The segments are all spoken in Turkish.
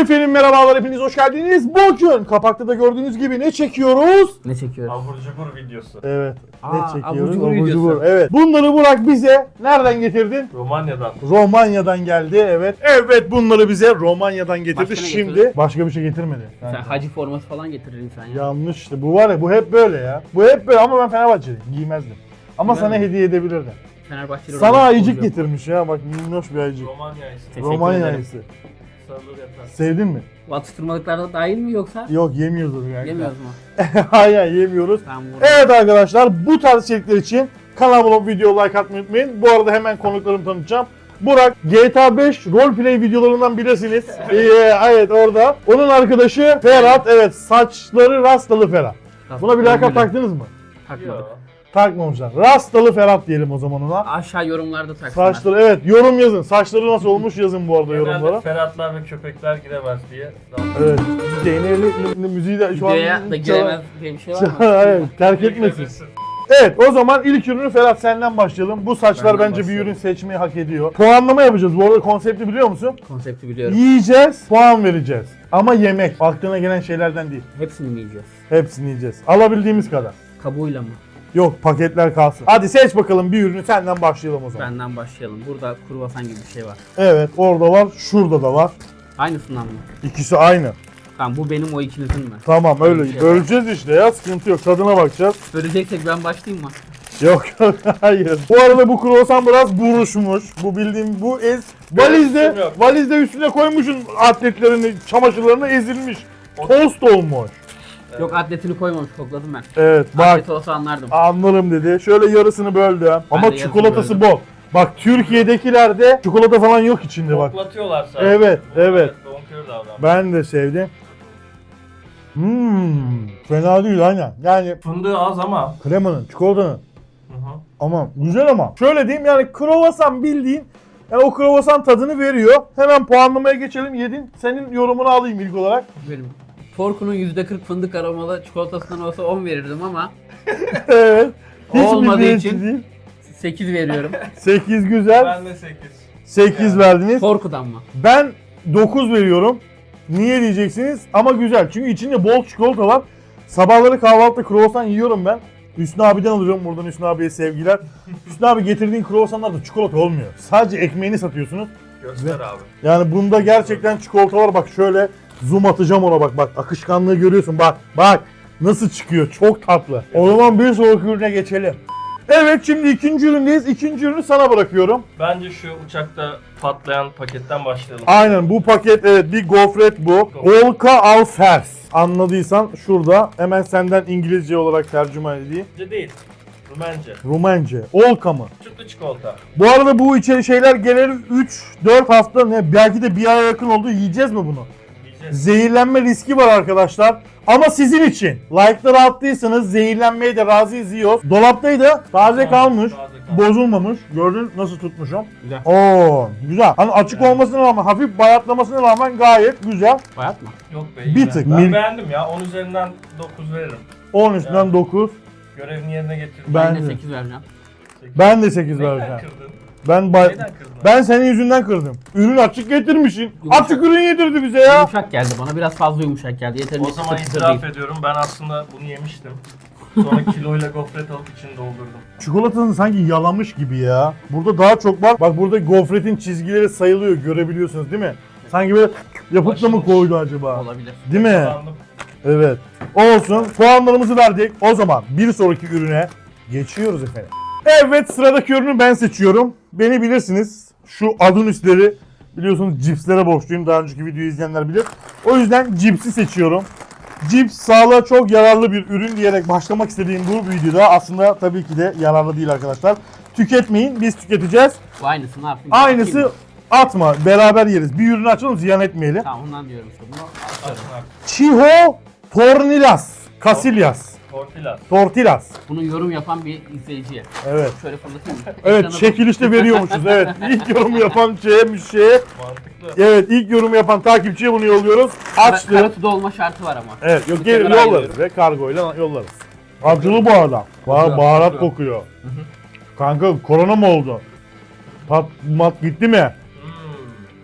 efendim merhabalar hepiniz hoş geldiniz. Bugün kapakta da gördüğünüz gibi ne çekiyoruz? Ne çekiyoruz? Abur cubur videosu. Evet. Aa, ne çekiyoruz? abur cubur Abur videosu. cubur, Evet. Bunları Burak bize nereden getirdin? Romanya'dan. Romanya'dan geldi evet. Evet bunları bize Romanya'dan getirdi. Başka ne Şimdi getirdi? başka bir şey getirmedi. Sen Kanka. hacı forması falan getirir insan ya. Yanlıştı. Bu var ya bu hep böyle ya. Bu hep böyle ama ben Fenerbahçeliyim. Giymezdim. Ama Giymez sana mi? hediye edebilirdim. Fenerbahçeli Sana Romanya ayıcık futbolcu. getirmiş ya bak minnoş bir ayıcık. Romanya ise. Teşekkür Romanya ederim. ayısı. Sarılır yatar. Sevdin mi? Atıştırmalıklarda dahil mi yoksa? Yok yemiyordur yani. Yemiyoruz mu? Hayır yemiyoruz. Ben burada. Evet arkadaşlar bu tarz içerikler için kanalıma video like atmayı unutmayın. Bu arada hemen konuklarımı tanıtacağım. Burak GTA 5 roleplay videolarından bilirsiniz. Ee, evet orada. Onun arkadaşı Ferhat. Evet saçları rastalı Ferhat. Buna bir lakap Öyle. taktınız mı? Takmadık. Yok. Takmamışlar. Rastalı Ferhat diyelim o zaman ona. Aşağı yorumlarda taksınlar. Saçları evet yorum yazın. Saçları nasıl olmuş yazın bu arada Genelde yorumlara. Ferhatlar ve köpekler giremez diye. Evet. Zeynep'li müziği de şu an Videoya da giremez diye bir şey var mı? evet, terk etmesin. Evet o zaman ilk ürünü Ferhat senden başlayalım. Bu saçlar Benden bence bir başlayalım. ürün seçmeyi hak ediyor. Puanlama yapacağız. Bu arada konsepti biliyor musun? Konsepti biliyorum. Yiyeceğiz, puan vereceğiz. Ama yemek. Aklına gelen şeylerden değil. Hepsini mi yiyeceğiz? Hepsini yiyeceğiz. Alabildiğimiz kadar. Kabuğuyla mı? Yok paketler kalsın. Hadi seç bakalım bir ürünü senden başlayalım o zaman. Benden başlayalım. Burada kruvasan gibi bir şey var. Evet orada var, şurada da var. Aynısından mı? İkisi aynı. Tamam bu benim o ikinizin mi? Tamam öyle. Bir şey Böleceğiz işte ya sıkıntı yok. Tadına bakacağız. Böleceksek ben başlayayım mı? Yok yok hayır. Bu arada bu kruvasan biraz buruşmuş. Bu bildiğim bu ez valizde yok. valizde üstüne koymuşsun atletlerini, çamaşırlarını ezilmiş. Tost olmuş. Yok atletini koymamış kokladım ben. Evet bak Atlet olsa anlardım. anlarım dedi. Şöyle yarısını böldü. Ama yarısını çikolatası böldüm. bol. Bak Türkiye'dekilerde çikolata falan yok içinde bak. Koklatıyorlar sadece. Evet, Bu evet. Bonkör. Ben de sevdim. Hmm, fena değil aynen. Yani Fındığı az ama. kremanın, çikolatanın Hı hı. Ama güzel ama. Şöyle diyeyim yani kruvasan bildiğin yani o kruvasan tadını veriyor. Hemen puanlamaya geçelim. Yedin. Senin yorumunu alayım ilk olarak. Benim. Torku'nun %40 fındık aromalı çikolatasından olsa 10 verirdim ama evet. Olmadığı milliyetçi için- değil. 8 veriyorum. 8 güzel. Ben de 8. 8 Yani. verdiniz. Torku'dan mı? Ben 9 veriyorum. Niye diyeceksiniz? Ama güzel. Çünkü içinde bol çikolata var. Sabahları kahvaltıda kruvasan yiyorum ben. Hüsnü abiden alıyorum buradan Hüsnü abiye sevgiler. Hüsnü abi getirdiğin kruvasanlarda çikolata olmuyor. Sadece ekmeğini satıyorsunuz. Göster abi. Yani bunda gerçekten çikolata var. Bak şöyle zoom atacağım ona bak. Bak akışkanlığı görüyorsun. Bak bak nasıl çıkıyor. Çok tatlı. O zaman bir sonraki ürüne geçelim. Evet şimdi ikinci üründeyiz. İkinci ürünü sana bırakıyorum. Bence şu uçakta patlayan paketten başlayalım. Aynen bu paket evet bir gofret bu. Olka Alfers. Anladıysan şurada hemen senden İngilizce olarak tercüme edeyim. Bence değil. Rumence. Rumence. Olka mı? Sütlü çikolata. Bu arada bu içeri şeyler genel 3-4 hafta ne belki de bir aya yakın oldu. Yiyeceğiz mi bunu? Zehirlenme riski var arkadaşlar. Ama sizin için. Like'ları attıysanız zehirlenmeye de razıyız yiyoruz. Dolaptaydı. Taze kalmış. Taze kalmış. Bozulmamış. Gördün nasıl tutmuşum? Güzel. Oo, güzel. Hani açık Güzel. olmasına rağmen, hafif bayatlamasına rağmen gayet güzel. Bayat mı? Yok be. Bir iyi tık. Ben, Mil- beğendim ya. 10 üzerinden 9 veririm. 10 üstünden Yani. 9. Görevini yerine getirdim. Ben Ben de de. 8 vereceğim. Ben de 8 Neyden vereceğim. Ben bay- kırdın? ben senin yüzünden kırdım. Ürün açık getirmişsin. Yumuşak. Açık ürün yedirdi bize ya. Yumuşak geldi bana biraz fazla yumuşak geldi. Yeterince O zaman itiraf değil. ediyorum. Ben aslında bunu yemiştim. Sonra kiloyla gofret alıp içini doldurdum. Çikolatanın sanki yalamış gibi ya. Burada daha çok var. Bak burada gofretin çizgileri sayılıyor. Görebiliyorsunuz değil mi? Sanki böyle yapıp da mı koydu acaba? Olabilir. Değil mi? Evet. Olsun. Puanlarımızı verdik. O zaman bir sonraki ürüne geçiyoruz efendim. Evet sıradaki ürünü ben seçiyorum. Beni bilirsiniz. Şu adın üstleri biliyorsunuz cipslere borçluyum. Daha önceki videoyu izleyenler bilir. O yüzden cipsi seçiyorum. Cips sağlığa çok yararlı bir ürün diyerek başlamak istediğim bu videoda aslında tabii ki de yararlı değil arkadaşlar. Tüketmeyin biz tüketeceğiz. Bu aynısı ne yapayım? Aynısı atma beraber yeriz. Bir ürünü açalım ziyan etmeyelim. Tamam ondan diyorum işte bunu. Abi. Chiho Tornillas. Casillas. Tortillas. Tortillas. Bunu yorum yapan bir izleyiciye. Evet. Şöyle fırlatayım? Evet Ekrana çekilişte veriyormuşuz. Evet ilk yorumu yapan şeye bir şeye. Mantıklı. Evet ilk yorumu yapan takipçiye bunu yolluyoruz. Açtı. Karatuda olma şartı var ama. Evet yok kenara yollarız ayırıyorum. ve kargoyla yollarız. Acılı bu arada. Ba- Kokuyor, baharat kokuyor. kokuyor. Kanka korona mı oldu? Tat mat gitti mi?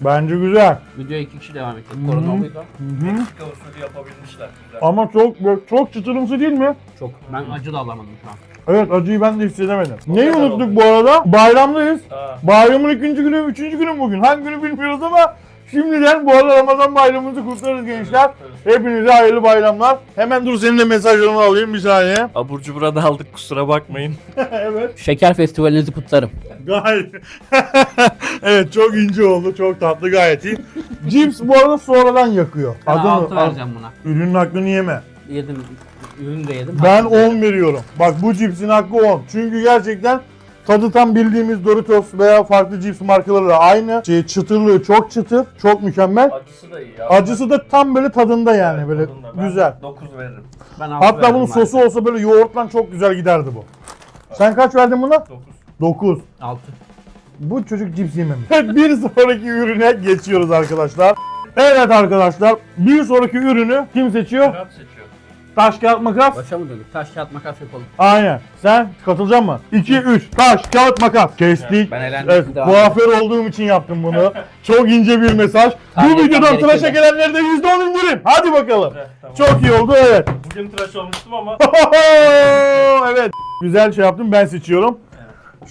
Hmm. Bence güzel. Video iki kişi devam edecek. Korona olduysa. Meksika usulü yapabilmişler. Güzel. Ama çok çok çıtırımsı değil mi? Çok. Ben acı da alamadım şu an. Evet acıyı ben de hissedemedim. O Neyi unuttuk oldu. bu arada? Bayramdayız. Ha. Bayramın ikinci günü, üçüncü günü bugün. Hangi günü bilmiyoruz ama şimdiden bu arada Ramazan bayramımızı kutlarız gençler. Hepinize hayırlı bayramlar. Hemen dur senin de mesajlarını alayım bir saniye. Abur cubur da aldık kusura bakmayın. evet. Şeker festivalinizi kutlarım. Gayet. evet çok ince oldu. Çok tatlı gayet iyi. Cips bu arada sonradan yakıyor. Ben Adını- 6 vereceğim buna. Ürünün hakkını yeme. Yedim. Ürünü de yedim. Ben Hakkını da yedim. 10 veriyorum. Bak bu cipsin hakkı 10. Çünkü gerçekten tadı tam bildiğimiz Doritos veya farklı cips markalarıyla aynı. Şey, çıtırlığı çok çıtır, çok mükemmel. Acısı da iyi ya. Acısı da tam böyle tadında yani böyle Tadında. Ben güzel. 9 veririm. Ben altı Hatta verdim bunun sosu olsa böyle yoğurtla çok güzel giderdi bu. Sen kaç verdin buna? 9. 9. 6. Bu çocuk cips yememiş. bir sonraki ürüne geçiyoruz arkadaşlar. Evet arkadaşlar bir sonraki ürünü kim seçiyor? Berat seçiyor. Taş kağıt makas. Başa mı döndük? Taş kağıt makas yapalım. Aynen. Sen katılacak mısın? 2 3 taş kağıt makas. Kestik. Ben elendim. Evet, Devam kuaför olduğum için yaptım bunu. Çok ince bir mesaj. Bu videodan etmem tıraşa gerekiyordu. gelenlere de %10 indirim. Hadi bakalım. Evet, tamam. Çok iyi oldu evet. Bugün tıraş olmuştum ama evet. Güzel şey yaptım ben seçiyorum.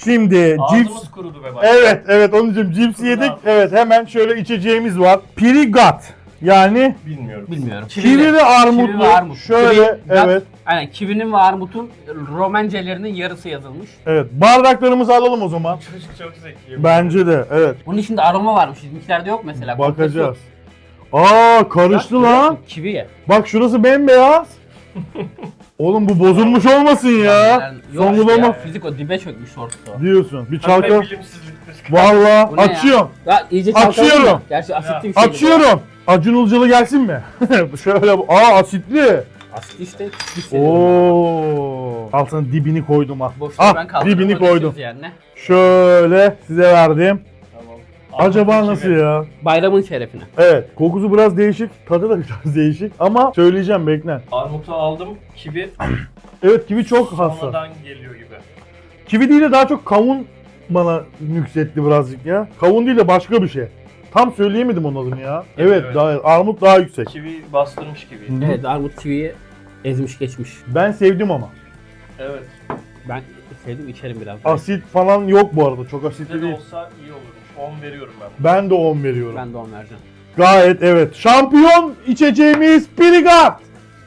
Şimdi cips. ağzımız kurudu be bak. Evet evet onun için cips Bunu yedik. Evet hemen şöyle içeceğimiz var. Pirigat. Yani Bilmiyorum. Bilmiyorum. kivi ve armutlu. Kivi ve armut. Şöyle Kivi- evet. Aynen kivinin ve armutun romencelerinin yarısı yazılmış. Evet. Bardaklarımızı alalım o zaman. Çocuk çok zeki. Bence de evet. Bunun içinde aroma varmış. Bizimkilerde yok mesela. Bakacağız. Aa karıştı lan. Kivi ye. Bak şurası bembeyaz. Oğlum bu bozulmuş olmasın ya. Yok Son ya, Fizik o dibe çökmüş ortası. diyorsun. Bir Çalka. Valla Bu ne ya? açıyorum. Ya iyice çalkaladın Açıyorum. mı? Gerçi asitli bir şey. Açıyorum. Acun Ilıcalı gelsin mi? Şöyle bu. Aa asitli. Asit işte. hissediyorum. Oo. Altına dibini koydum ha. Boşluğu ben Ah kaldırdım. dibini koydum. Yani. Şöyle size verdim. Acaba nasıl ya? Bayramın şerefine. Evet. Kokusu biraz değişik. Tadı da biraz değişik. Ama söyleyeceğim bekle. Armutu aldım. Kivi Evet kivi çok hassas. sonradan geliyor gibi. Kivi değil de daha çok kavun bana nüksetti birazcık ya. Kavun değil de başka bir şey. Tam söyleyemedim onun adını ya. Evet, Evet. daha armut daha yüksek. Kivi bastırmış gibi. Hı. Evet armut kiviyi ezmiş geçmiş. Ben sevdim ama. Evet. Ben sevdim içerim biraz. Asit falan yok bu arada. Çok asitli Bizde de değil. olsa iyi olurmuş. 10 veriyorum ben. Ben de 10 veriyorum. Ben de on vereceğim. Gayet evet. Şampiyon içeceğimiz Pirigat.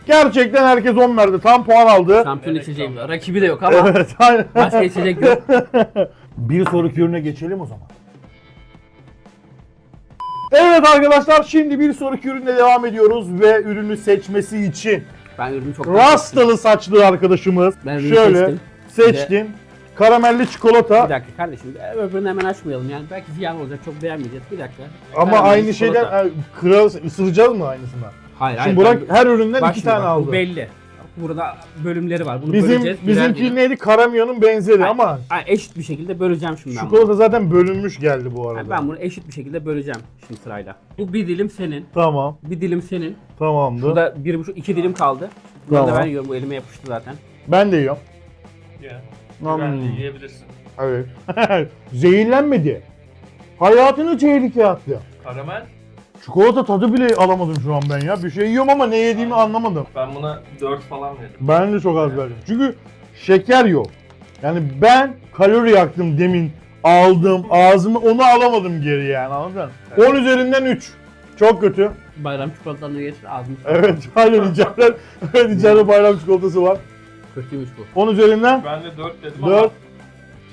Gerçekten herkes 10 verdi. Tam puan aldı. Şampiyon Evet, içeceğim. tamam. Rakibi de yok ama Evet aynen. başka içecek yok. Bir sonraki ürüne geçelim o zaman. Evet arkadaşlar şimdi bir sonraki ürünle devam ediyoruz ve ürünü seçmesi için Ben ürünü çok rastalı saçlı arkadaşımız Ben ürünü şöyle seçtim. seçtin. Karamelli çikolata Bir dakika kardeşim öbürünü hemen açmayalım yani belki ziyan olacak çok beğenmeyeceğiz bir dakika. ama Karamelli aynı şeyden çikolata. e, kral ısıracağız mı aynısından? Hayır Şimdi hayır. Burak her üründen Bak iki şimdi tane bak, aldı. Bu belli. Burada bölümleri var. Bunu Bizim böleceğiz. bizimki neydi? Karamion'un benzeri Ay- ama Ay, eşit bir şekilde böleceğim şimdi ben bunu. çikolata zaten bölünmüş geldi bu arada. Yani ben bunu eşit bir şekilde böleceğim şimdi sırayla. Bu bir dilim senin, Tamam, bir dilim senin. tamamdır. Burada bir buçuk, iki dilim kaldı. Bunu da Tamam. ben yiyorum, bu elime yapıştı zaten. Ben de yiyorum. Ya. Hmm. Ben de yiyebilirsin. Evet. Zehirlenmedi. Hayatını tehlikeye attı. Karamel. Çikolata tadı bile alamadım şu an ben ya. Bir şey yiyorum ama ne yediğimi anlamadım. Ben buna 4 falan veririm. Ben de çok az verdim. Çünkü şeker yok. Yani ben kalori yaktım demin aldım ağzıma onu alamadım geri yani anladın mı? 10 üzerinden 3. Çok kötü. Bayram çikolatalarını getir ağzımı Evet içeride, evet, içeride bayram çikolatası var. Kötüymüş bu. 10 üzerinden Ben de 4 dedim 4, ama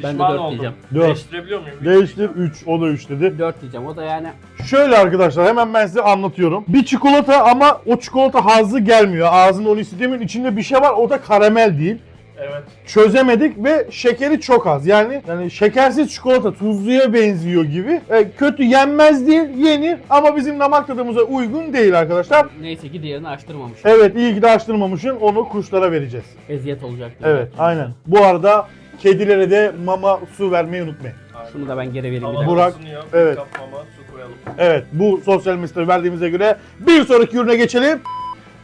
Ben de pişman dört oldum. diyeceğim. Dört. Değiştirebiliyor muyum? değiştir 3 o da 3 dedi. 4 diyeceğim o da yani Şöyle arkadaşlar hemen ben size anlatıyorum. Bir çikolata ama o çikolata hazzı gelmiyor. Ağzında onu istediğimin içinde bir şey var o da karamel değil. Evet. Çözemedik ve şekeri çok az. Yani yani şekersiz çikolata tuzluya benziyor gibi. E, kötü yenmez değil, yenir ama bizim damak tadımıza uygun değil arkadaşlar. neyse ki diğerini açtırmamış. Evet iyi ki de açtırmamışsın. Onu kuşlara vereceğiz. Eziyet olacak. diye. Evet aynen. Bu arada kedilere de mama su vermeyi unutmayın. Aynen. Şunu da ben geri vereyim bir dakika. Burak, ısınıyor, evet. Kap mama, su koyalım. Evet bu sosyal mesajı verdiğimize göre bir sonraki ürüne geçelim.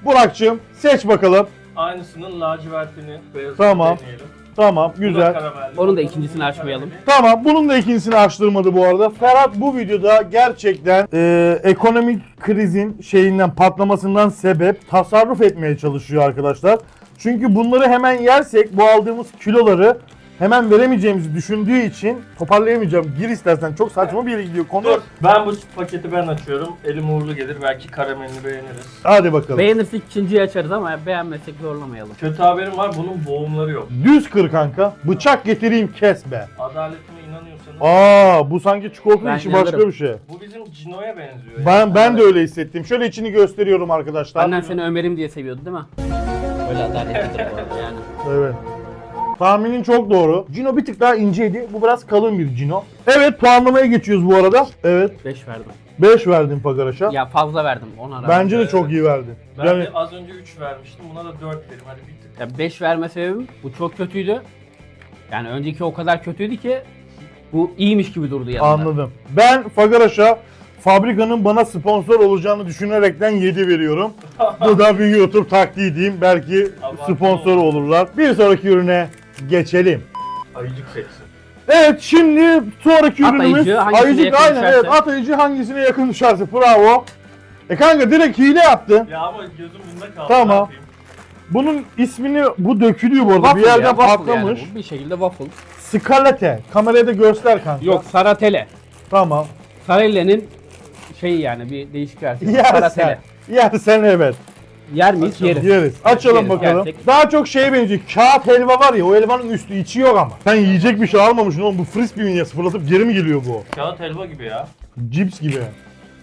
Burak'cığım seç bakalım. Aynısının lacivertini, beyazını Tamam. deneyelim. Tamam Bu da güzel. karamelli. Onun da ikincisini açmayalım. Tamam bunun da ikincisini açtırmadı bu arada. Ferhat bu videoda gerçekten e, ekonomik krizin şeyinden patlamasından sebep tasarruf etmeye çalışıyor arkadaşlar. Çünkü bunları hemen yersek bu aldığımız kiloları hemen veremeyeceğimizi düşündüğü için toparlayamayacağım. Gir istersen çok saçma bir yere gidiyor konu. Dur. Ben bu paketi ben açıyorum. Elim uğurlu gelir. Belki karamelini beğeniriz. Hadi bakalım. Beğenirsek ikinciyi açarız ama beğenmezsek zorlamayalım. Kötü haberim var. Bunun boğumları yok. Düz kır kanka. Bıçak getireyim kes be. Adaletime inanıyorsanız. Aa bu sanki çikolata Ben işi başka inanırım. bir şey. Bu bizim Cino'ya benziyor. Ben yani. ben de öyle hissettim. Şöyle içini gösteriyorum arkadaşlar. Annen seni Ömer'im diye seviyordu değil mi? Öyle adaletlidir bu arada yani. Evet. Tahminin çok doğru. Cino bir tık daha inceydi. Bu biraz kalın bir Cino. Evet puanlamaya geçiyoruz bu arada. Evet 5 verdim. 5 verdim Pagaraş'a. Ya fazla verdim ona rağmen. Bence de çok iyi verdi. Ben Yani de az önce 3 vermiştim. Buna da 4 verim. Hadi bir tık. Ya 5 verme sebebim bu çok kötüydü. Yani önceki o kadar kötüydü ki bu iyiymiş gibi durdu yanında. anladım. Ben Fagaraş'a fabrikanın bana sponsor olacağını düşünerekten 7 veriyorum. Bu da bir YouTube taktiği diyeyim. Belki Abartma sponsor olurlar. Bir sonraki ürüne geçelim. Ayıcık seçsin. Evet şimdi sonraki At ürünümüz ayıcı, hangisine ayıcık yakın aynen düşerse. evet at ayıcı hangisine yakın düşerse bravo. E kanka direkt hile yaptı. Ya ama gözüm bunda kaldı. Tamam. Bunun ismini bu dökülüyor bu arada Waffle bir yerden ya, waffle patlamış. Yani bu. Bir şekilde waffle. Scarlett. Kameraya da göster kanka. Yok Saratele. Tamam. Sarelle'nin şeyi yani bir değişik versiyonu. Yersen. Saratele. Yersen evet. Yer miyiz? Açalım. Yeriz. Yeriz. Açalım Yeriz, bakalım. yersek. Daha çok şeye benziyor. Kağıt helva var ya o helvanın üstü içi yok ama. Sen yiyecek bir şey almamışsın oğlum bu frisbee mi ya fırlatıp geri mi geliyor bu? Kağıt helva gibi ya. Cips gibi.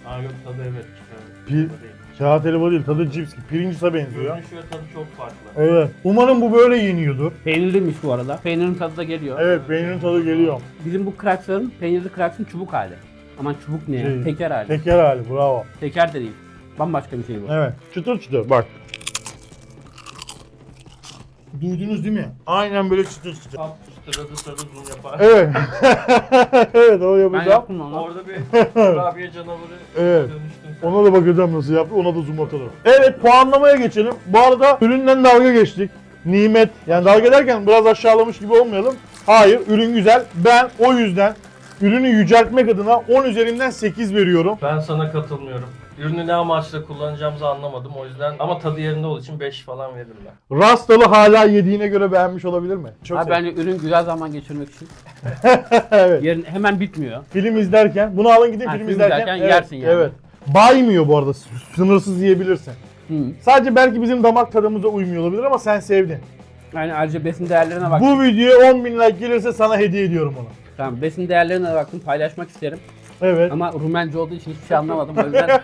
Ha yok tadı evet. Pi-. Kağıt helva değil tadı cips gibi. Pirincise benziyor. Görünüşü ve tadı çok farklı. Evet. Umarım bu böyle yeniyordur. Peynirliymiş bu arada. Peynirin tadı da geliyor. Evet peynirin tadı geliyor. Bizim bu kraksların, peynirli kraksın çubuk hali. Aman çubuk ne ya? Şey, Teker hali. Teker hali bravo. Teker de değil. Bambaşka bir şey bu. Evet. Çıtır çıtır bak. Duydunuz değil mi? Aynen böyle çıtır çıtır. Tam sırada sırada zoom yapar. Evet. evet o Ben yapacağım. yaptım onu. Orada bir kurabiye canavarı Evet. dönüştün sen. Ona da bakacağım nasıl yaptı. Ona da zoom atalım. Evet puanlamaya geçelim. Bu arada üründen dalga geçtik. Nimet. Yani dalga ederken biraz aşağılamış gibi olmayalım. Hayır ürün güzel. Ben o yüzden ürünü yüceltmek adına 10 üzerinden 8 veriyorum. Ben sana katılmıyorum. Ürünü ne amaçla kullanacağımızı anlamadım o yüzden. Ama tadı yerinde olduğu için 5 falan veririm ben. Rastalı hala yediğine göre beğenmiş olabilir mi? Çok Abi sevdim. bence ürün güzel zaman geçirmek için. evet. Yerin hemen bitmiyor. Film izlerken, bunu alın gidin Ha, film, film izlerken, izlerken evet, yersin yani. Evet. Baymıyor bu arada. s- Sınırsız yiyebilirsin. Hı. Sadece belki bizim damak tadımıza uymuyor olabilir ama sen sevdin. Yani ayrıca besin değerlerine bak. Bu videoya 10 bin like gelirse sana hediye ediyorum onu. Tamam besin değerlerine de baktım paylaşmak isterim. Evet. Ama Rumence olduğu için hiçbir şey anlamadım o yüzden.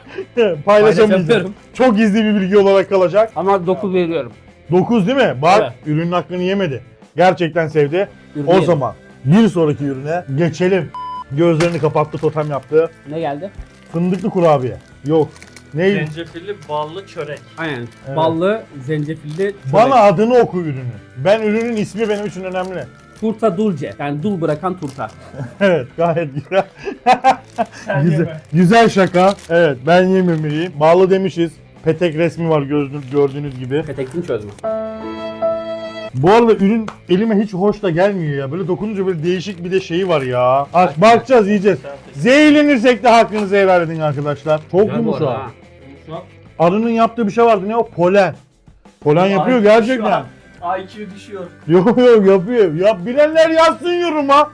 Paylaşamayacağım. Paylaşamıyorum. Çok gizli bir bilgi olarak kalacak. Ama 9 veriyorum. 9 değil mi? Bak Evet. ürünün hakkını yemedi. Gerçekten sevdi. Ürünü o yedim. zaman bir sonraki ürüne geçelim. Gözlerini kapattı, totem yaptı. Ne geldi? Fındıklı kurabiye. Yok. Neydi? Zencefilli ballı çörek. Aynen. Evet. Ballı, zencefilli, Bana çörek. adını oku ürünü. Ben ürünün ismi benim için önemli. Turta dulce. Yani dul bırakan turta. Evet gayet güzel. Güzel, güzel şaka. Evet ben yememeliyim. Bağlı demişiz. Petek resmi var gördüğünüz, gördüğünüz gibi. Petektin çözümü. Bu arada ürün elime hiç hoş da gelmiyor ya. Böyle dokununca böyle değişik bir de şeyi var ya. Aç bakacağız yiyeceğiz. Zehirlenirsek de hakkınızı helal edin arkadaşlar. Çok yumuşak. Arının yaptığı bir şey vardı ne o? Polen. Polen yapıyor gerçekten. IQ düşüyor. Yok yok yapıyor. Ya bilenler yazsın yoruma.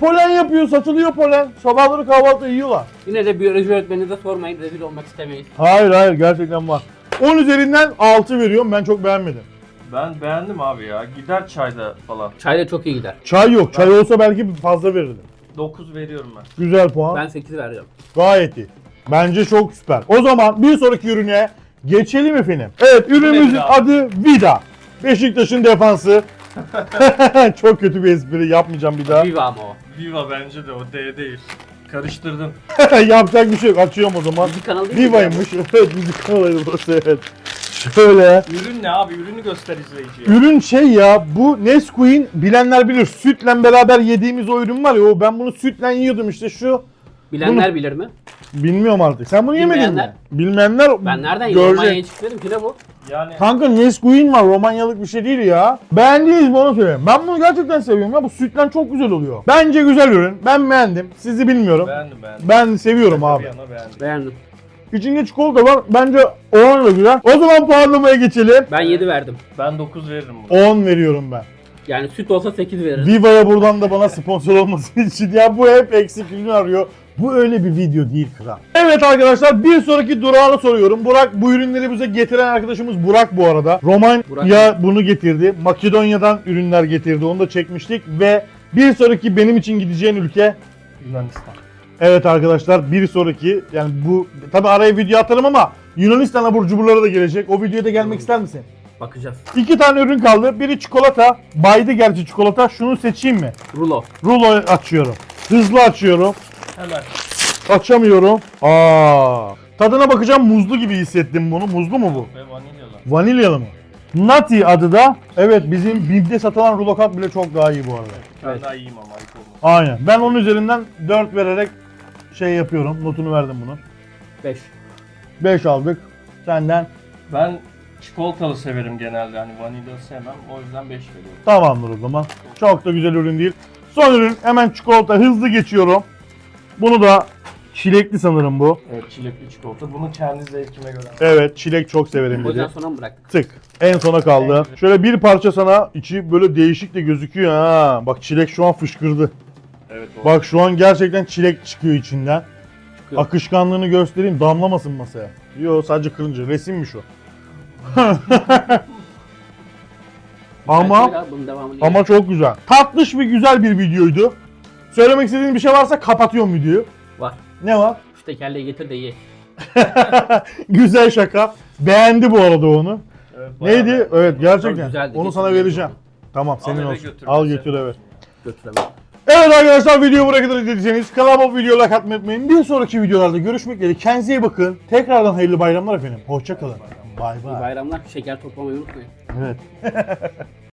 Polen yapıyor, satılıyor polen. Sabahları kahvaltı yiyorlar. Yine de biyoloji öğretmeninize sormayın. Rezil olmak istemeyiz. Hayır hayır gerçekten var. 10 üzerinden 6 veriyorum. Ben çok beğenmedim. Ben beğendim abi ya. Gider çayda falan. Çayla çok iyi gider. Çay yok. Çay olsa belki fazla verirdim. 9 veriyorum ben. Güzel puan. Ben 8 veriyorum. Gayet iyi. Bence çok süper. O zaman bir sonraki ürüne geçelim efendim. Evet ürünümüzün Vida. adı Vida. Beşiktaş'ın defansı. çok kötü bir espri yapmayacağım bir daha. Viva ama o. Viva bence de o D değil. Karıştırdın. Yapacak bir şey yok. Açıyorum o zaman. Müzik kanalı değil mi? Viva'ymış. Evet müzik kanalıydı burası evet. Şöyle. Ürün ne abi? Ürünü göster izleyiciye. Ürün şey ya bu Nesquik'in bilenler bilir. Sütle beraber yediğimiz o ürün var ya o ben bunu sütle yiyordum işte şu. Bilenler bilir mi? Bilmiyorum artık. Sen bunu yemedin mi? Bilmeyenler. Bilmeyenler Ben nereden yedim? görecek. Almanya'ya çıkmadım ki ne bu? Yani Kanka Nesquik var Romanyalık bir şey değil ya. Beğendiniz mi onu söyleyeyim. Ben bunu gerçekten seviyorum ya bu sütten çok güzel oluyor. Bence güzel ürün. Ben beğendim. Sizi bilmiyorum. beğendim beğendim. Ben seviyorum abi. Bir yana beğendim. Beğendim. İçinde çikolata var. Bence 10 da güzel. O zaman puanlamaya geçelim. Ben 7 verdim. Ben 9 veririm buna. 10 veriyorum ben. Yani süt olsa 8 veririm. Viva'ya buradan da bana sponsor olması için. Ya bu hep eksikliğini arıyor. Bu öyle bir video değil kral. Evet arkadaşlar bir sonraki durağını soruyorum. Burak bu ürünleri bize getiren arkadaşımız Burak bu arada. Romanya Burak. bunu getirdi. Makedonya'dan ürünler getirdi. Onu da çekmiştik ve bir sonraki benim için gideceğin ülke Yunanistan. Evet arkadaşlar bir sonraki yani bu tabi araya video atarım ama Yunanistan abur cuburları da gelecek. O videoya da gelmek ister misin? Bakacağız. İki tane ürün kaldı. Biri çikolata. Baydı gerçi çikolata. Şunu seçeyim mi? Rulo. Rulo açıyorum. Hızlı açıyorum. Hemen. Açamıyorum. Aa. Tadına bakacağım muzlu gibi hissettim bunu. Muzlu mu bu? Ve vanilyalı. Vanilyalı mı? Nutty adı da. Evet bizim BİM'de satılan rulo kap bile çok daha iyi bu arada. Ben Evet. daha iyiyim ama ayıp olmasın. Aynen. Ben onun üzerinden 4 vererek şey yapıyorum. Notunu verdim bunu. 5. 5 aldık. Senden Ben çikolatalı severim genelde. Hani vanilya sevmem. O yüzden 5 veriyorum. tamamdır o zaman. Çok da güzel ürün değil. Son ürün hemen çikolata hızlı geçiyorum. Bunu da çilekli sanırım bu. Evet çilekli çikolata. Bunu kendi zevkime göre. Evet çilek çok severim dedi. sonra mı bıraktık? Tık. En sona kaldı. Şöyle bir parça sana içi böyle değişik de gözüküyor ha. Bak çilek şu an fışkırdı. Evet o. Bak şu an gerçekten çilek çıkıyor içinden. Çıkıyor. Akışkanlığını göstereyim damlamasın masaya. Yo sadece kırınca resimmiş o. ama abi, bunun devamını ama çok güzel. Tatlış ve güzel bir videoydu. Söylemek istediğin bir şey varsa kapatıyorum videoyu. var. Ne var? Şu tekerleği getir de ye. güzel şaka. Beğendi bu arada onu. Evet, bayağı Neydi? beğendim. Evet gerçekten. güzeldi. Onu sana Getir, vereceğim. Tamam senin eve olsun. götür Al bize. götür evet. Götüremem. Evet arkadaşlar videoyu buraya kadar izlediyseniz kanalıma video like atmayı unutmayın. Bir sonraki videolarda görüşmek üzere. Kendinize iyi bakın. Tekrardan hayırlı bayramlar efendim. Hoşçakalın. Bay bay. bayramlar. Şeker toplamayı unutmayın. Evet.